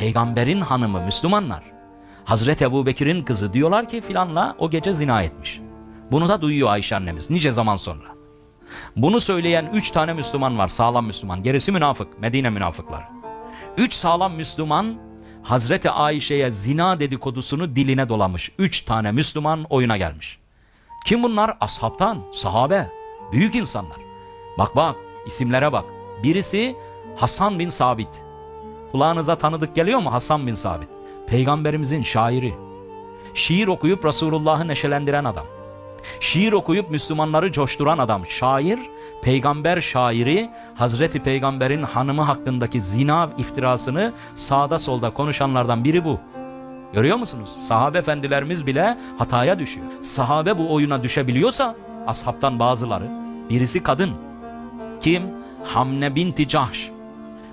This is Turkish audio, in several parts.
Peygamberin hanımı Müslümanlar. Hazreti Ebu Bekir'in kızı diyorlar ki filanla o gece zina etmiş. Bunu da duyuyor Ayşe annemiz nice zaman sonra. Bunu söyleyen üç tane Müslüman var sağlam Müslüman. Gerisi münafık Medine münafıkları. Üç sağlam Müslüman Hazreti Ayşe'ye zina dedikodusunu diline dolamış. Üç tane Müslüman oyuna gelmiş. Kim bunlar? Ashabtan, sahabe, büyük insanlar. Bak bak, isimlere bak. Birisi Hasan bin Sabit. Kulağınıza tanıdık geliyor mu Hasan bin Sabit? Peygamberimizin şairi. Şiir okuyup Resulullah'ı neşelendiren adam. Şiir okuyup Müslümanları coşturan adam. Şair, peygamber şairi, Hazreti Peygamber'in hanımı hakkındaki zina iftirasını sağda solda konuşanlardan biri bu. Görüyor musunuz? Sahabe efendilerimiz bile hataya düşüyor. Sahabe bu oyuna düşebiliyorsa ashabtan bazıları birisi kadın. Kim? Hamne binti Cahş.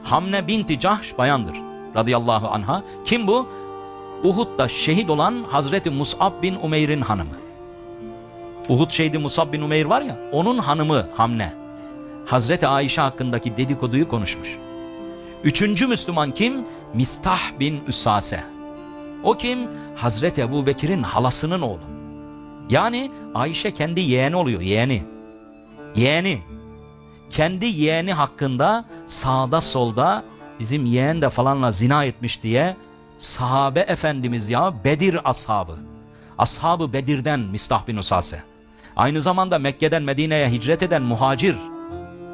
Hamne binti Cahş bayandır radıyallahu anha. Kim bu? Uhud'da şehit olan Hazreti Mus'ab bin Umeyr'in hanımı. Uhud şehidi Musab bin Umeyr var ya onun hanımı Hamne. Hazreti Ayşe hakkındaki dedikoduyu konuşmuş. Üçüncü Müslüman kim? Mistah bin Üsase. O kim? Hazreti Ebu Bekir'in halasının oğlu. Yani Ayşe kendi yeğeni oluyor, yeğeni. Yeğeni. Kendi yeğeni hakkında sağda solda bizim yeğen de falanla zina etmiş diye sahabe efendimiz ya Bedir ashabı. Ashabı Bedir'den Mistah bin Usase. Aynı zamanda Mekke'den Medine'ye hicret eden muhacir.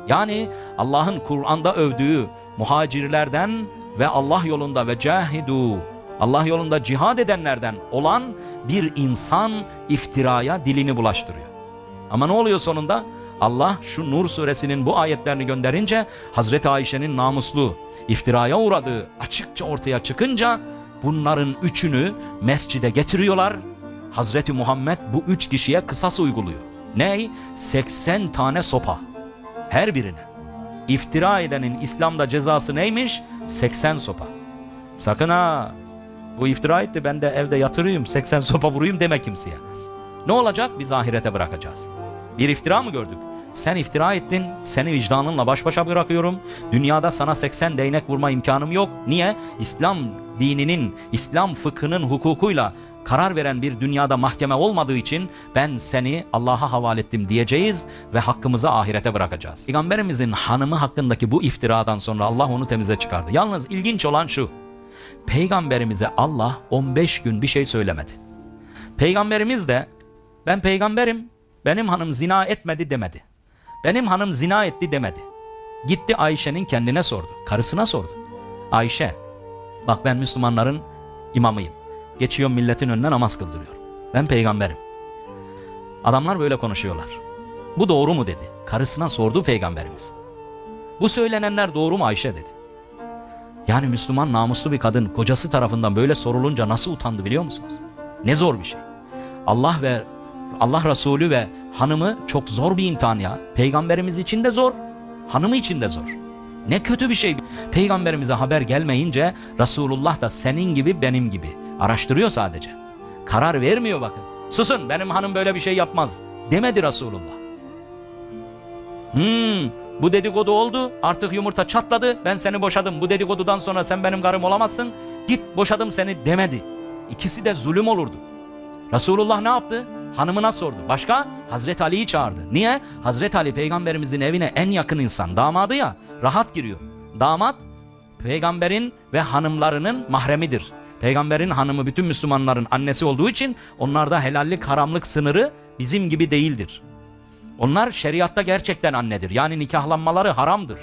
Yani Allah'ın Kur'an'da övdüğü muhacirlerden ve Allah yolunda ve cahidu Allah yolunda cihad edenlerden olan bir insan iftiraya dilini bulaştırıyor. Ama ne oluyor sonunda? Allah şu Nur suresinin bu ayetlerini gönderince Hazreti Ayşe'nin namuslu iftiraya uğradığı açıkça ortaya çıkınca bunların üçünü mescide getiriyorlar. Hazreti Muhammed bu üç kişiye kısas uyguluyor. Ney? 80 tane sopa. Her birine. İftira edenin İslam'da cezası neymiş? 80 sopa. Sakın ha bu iftira etti ben de evde yatırayım 80 sopa vurayım deme kimseye. Ne olacak? Biz ahirete bırakacağız. Bir iftira mı gördük? Sen iftira ettin, seni vicdanınla baş başa bırakıyorum. Dünyada sana 80 değnek vurma imkanım yok. Niye? İslam dininin, İslam fıkhının hukukuyla karar veren bir dünyada mahkeme olmadığı için ben seni Allah'a havale ettim diyeceğiz ve hakkımızı ahirete bırakacağız. Peygamberimizin hanımı hakkındaki bu iftiradan sonra Allah onu temize çıkardı. Yalnız ilginç olan şu. Peygamberimize Allah 15 gün bir şey söylemedi. Peygamberimiz de ben peygamberim, benim hanım zina etmedi demedi. Benim hanım zina etti demedi. Gitti Ayşe'nin kendine sordu, karısına sordu. Ayşe, bak ben Müslümanların imamıyım. Geçiyorum milletin önüne namaz kıldırıyorum. Ben peygamberim. Adamlar böyle konuşuyorlar. Bu doğru mu dedi. Karısına sordu peygamberimiz. Bu söylenenler doğru mu Ayşe dedi. Yani Müslüman namuslu bir kadın kocası tarafından böyle sorulunca nasıl utandı biliyor musunuz? Ne zor bir şey. Allah ve Allah Resulü ve hanımı çok zor bir imtihan ya. Peygamberimiz için de zor, hanımı için de zor. Ne kötü bir şey. Peygamberimize haber gelmeyince Resulullah da senin gibi benim gibi araştırıyor sadece. Karar vermiyor bakın. Susun benim hanım böyle bir şey yapmaz demedi Resulullah. Hmm, bu dedikodu oldu artık yumurta çatladı ben seni boşadım bu dedikodudan sonra sen benim karım olamazsın git boşadım seni demedi. İkisi de zulüm olurdu. Resulullah ne yaptı? Hanımına sordu. Başka? Hazreti Ali'yi çağırdı. Niye? Hazreti Ali peygamberimizin evine en yakın insan. Damadı ya rahat giriyor. Damat peygamberin ve hanımlarının mahremidir. Peygamberin hanımı bütün Müslümanların annesi olduğu için onlarda helallik haramlık sınırı bizim gibi değildir. Onlar şeriatta gerçekten annedir. Yani nikahlanmaları haramdır.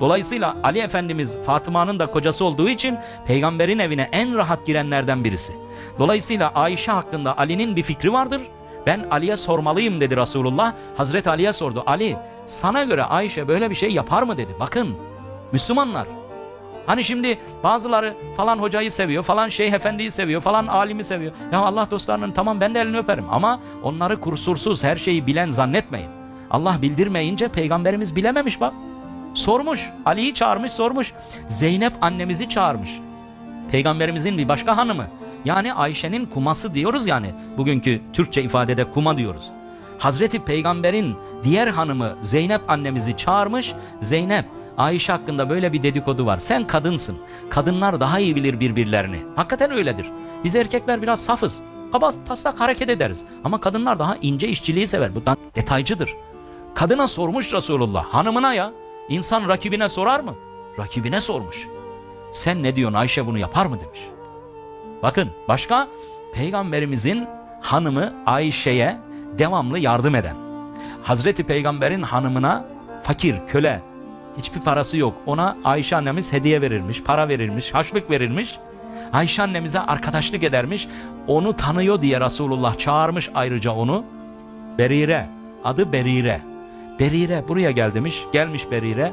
Dolayısıyla Ali Efendimiz Fatıma'nın da kocası olduğu için peygamberin evine en rahat girenlerden birisi. Dolayısıyla Ayşe hakkında Ali'nin bir fikri vardır. Ben Ali'ye sormalıyım dedi Resulullah. Hazreti Ali'ye sordu. Ali sana göre Ayşe böyle bir şey yapar mı dedi. Bakın Müslümanlar. Hani şimdi bazıları falan hocayı seviyor, falan şeyh efendiyi seviyor, falan alimi seviyor. Ya Allah dostlarının tamam ben de elini öperim ama onları kursursuz her şeyi bilen zannetmeyin. Allah bildirmeyince peygamberimiz bilememiş bak. Sormuş. Ali'yi çağırmış sormuş. Zeynep annemizi çağırmış. Peygamberimizin bir başka hanımı. Yani Ayşe'nin kuması diyoruz yani. Bugünkü Türkçe ifadede kuma diyoruz. Hazreti Peygamber'in diğer hanımı Zeynep annemizi çağırmış. Zeynep Ayşe hakkında böyle bir dedikodu var. Sen kadınsın. Kadınlar daha iyi bilir birbirlerini. Hakikaten öyledir. Biz erkekler biraz safız. Kaba taslak hareket ederiz. Ama kadınlar daha ince işçiliği sever. Bu detaycıdır. Kadına sormuş Resulullah. Hanımına ya. İnsan rakibine sorar mı? Rakibine sormuş. Sen ne diyorsun Ayşe bunu yapar mı demiş. Bakın başka peygamberimizin hanımı Ayşe'ye devamlı yardım eden. Hazreti Peygamber'in hanımına fakir, köle, hiçbir parası yok. Ona Ayşe annemiz hediye verirmiş, para verirmiş, haçlık verirmiş. Ayşe annemize arkadaşlık edermiş. Onu tanıyor diye Resulullah çağırmış ayrıca onu. Berire, adı Berire. Berire buraya gel demiş, gelmiş Berire.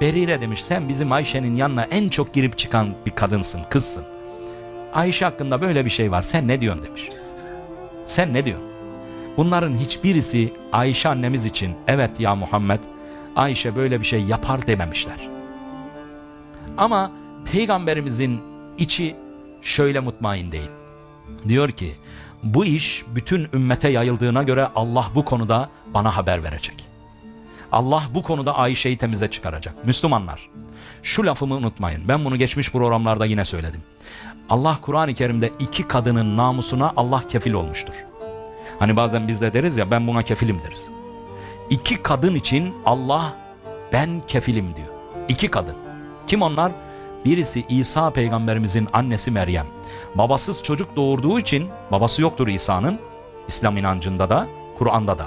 Berire demiş sen bizim Ayşe'nin yanına en çok girip çıkan bir kadınsın, kızsın. Ayşe hakkında böyle bir şey var sen ne diyorsun demiş. Sen ne diyorsun? Bunların hiçbirisi Ayşe annemiz için evet ya Muhammed Ayşe böyle bir şey yapar dememişler. Ama peygamberimizin içi şöyle mutmain değil. Diyor ki bu iş bütün ümmete yayıldığına göre Allah bu konuda bana haber verecek. Allah bu konuda Ayşe'yi temize çıkaracak. Müslümanlar şu lafımı unutmayın. Ben bunu geçmiş programlarda yine söyledim. Allah Kur'an-ı Kerim'de iki kadının namusuna Allah kefil olmuştur. Hani bazen biz de deriz ya ben buna kefilim deriz. İki kadın için Allah ben kefilim diyor. İki kadın. Kim onlar? Birisi İsa peygamberimizin annesi Meryem. Babasız çocuk doğurduğu için babası yoktur İsa'nın. İslam inancında da Kur'an'da da.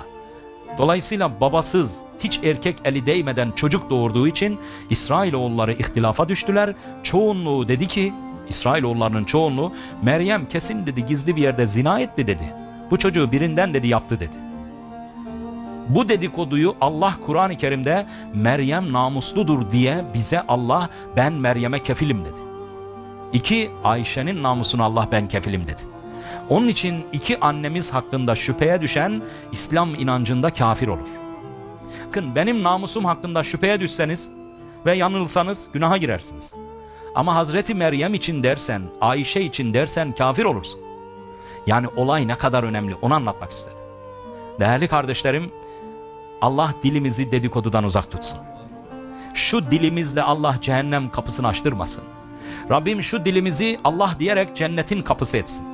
Dolayısıyla babasız, hiç erkek eli değmeden çocuk doğurduğu için İsrailoğulları ihtilafa düştüler. Çoğunluğu dedi ki, İsrailoğullarının çoğunluğu Meryem kesin dedi gizli bir yerde zina etti dedi. Bu çocuğu birinden dedi yaptı dedi. Bu dedikoduyu Allah Kur'an-ı Kerim'de Meryem namusludur diye bize Allah ben Meryem'e kefilim dedi. İki Ayşe'nin namusunu Allah ben kefilim dedi. Onun için iki annemiz hakkında şüpheye düşen İslam inancında kafir olur. Bakın benim namusum hakkında şüpheye düşseniz ve yanılsanız günaha girersiniz. Ama Hazreti Meryem için dersen, Ayşe için dersen kafir olursun. Yani olay ne kadar önemli onu anlatmak istedim. Değerli kardeşlerim, Allah dilimizi dedikodudan uzak tutsun. Şu dilimizle Allah cehennem kapısını açtırmasın. Rabbim şu dilimizi Allah diyerek cennetin kapısı etsin.